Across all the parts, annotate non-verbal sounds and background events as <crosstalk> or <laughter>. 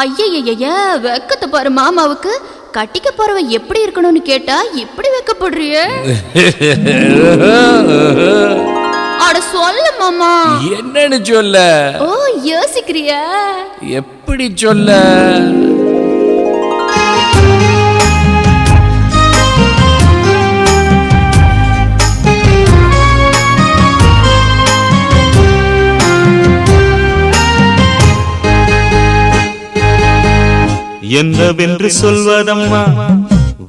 ஐயய்யய்ய வெக்கத்தை பாரு மாமாவுக்கு. கட்டிக்க போறவ எப்படி இருக்கணும்னு கேட்டா இப்படி வெக்கப்படுறிய. <laughs> அட சொல்ல மாமா. என்னன்னு சொல்ல? ஓ யோசிக்கிறியா. எப்படி சொல்ல? என்னவென்று சொல்வதம்மா.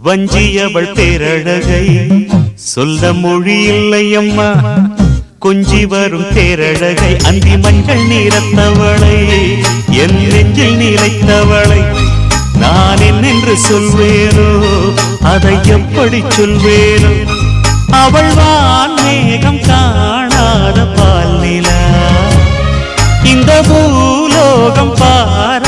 வஞ்சியவள் பேரழகை சொல்ல மொழி இல்லையம்மா கொஞ்சி வரும் பேரழகை அந்தி மஞ்சள் நீரத்தவளை என் நெஞ்சில் நீலைத்தவளை நான் என்னென்று சொல்வேனோ அதை எப்படி சொல்வேனோ. அவள் வான் மேகம் காணாத பால் நிலா இந்த பூலோகம் பாராத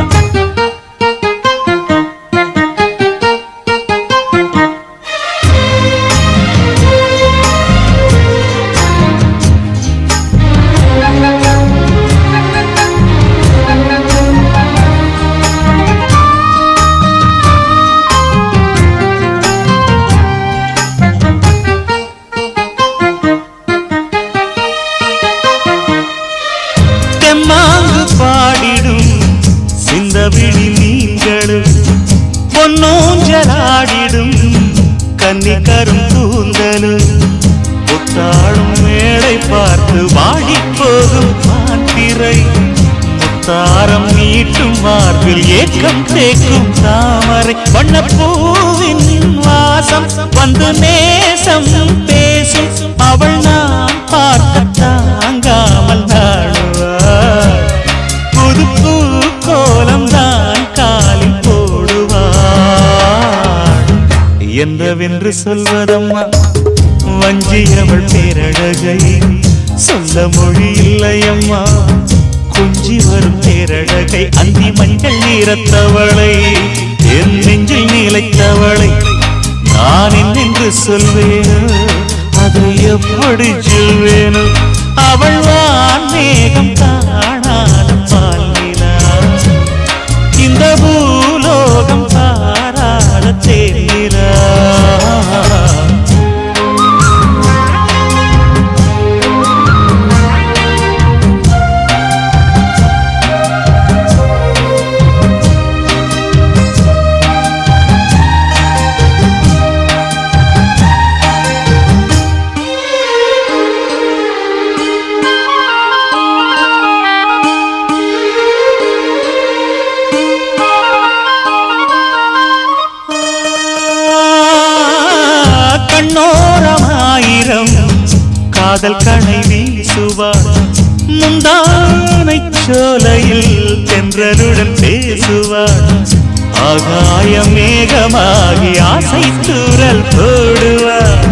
பொன்னோஞ்சலாடிடும் கன்னிக்கரும் கூந்தலும் புத்தாளும் மேடை பார்த்து வாடி போகும் மாத்திரை முத்தாரம் நீட்டும் மார்பில் ஏக்கம் தேக்கும் தாமரை. வண்ணப்பூவின் வாசம் வந்து நேசம் என்னவென்று சொல்வதம்மா வஞ்சியவள் பேரழகை சொல்ல மொழி இல்லையம்மா. கொஞ்சி வரும் பேரழகை அந்தி மஞ்சள் நீரத்தவளை என் நெஞ்சில் நீளைத்தவளை நான் என்னென்று சொல்வேனோ? அது எப்படி சொல்வேனோ? அவள் வான் மேகம் காணாத கண்ணோரமாயிரம் காதல் கணை வீசுவார். முந்தானை சோலையில் தென்றலுடன் பேசுவார். ஆகாய மேகமாகி ஆசை தூரல் போடுவார்.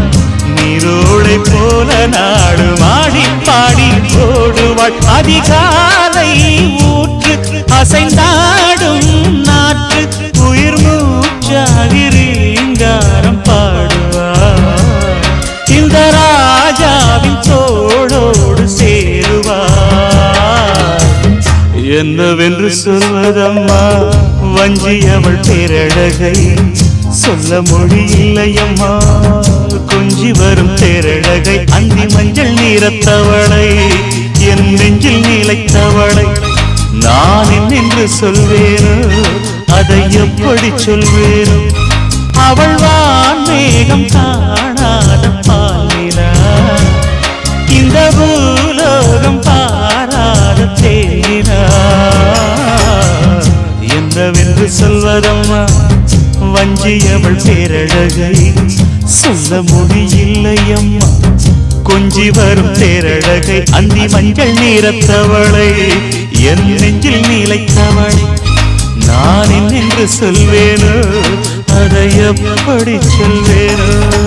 நீரோடை போல நாடு மாடி பாடி போடுவாள் அதிகாலை ராஜாவின் தோளோடு சேருவார். என்னவென்று சொல்வதம்மா? வஞ்சி அவள் பேரழகை சொல்ல மொழி இல்லையம்மா கொஞ்சி வரும் பேரழகை அந்தி மஞ்சள் நீரத்தவளை என் நெஞ்சில் நீளைத்தவளை நான் என்னென்று சொல்வேனோ? அதை எப்படி சொல்வேனோ? அவள் வான் மேகம் காணாத பாலினா வஞ்சியவள் பேரழகை. சொல்ல முடியில்லையம்மா கொஞ்சி வரும் தேரழகை அந்தி மஞ்சள் நீரத்தவளை என் நெஞ்சில் நீலைத்தவளை. நான் என்னென்று சொல்வேனோ. அதை எப்படி சொல்வேனோ?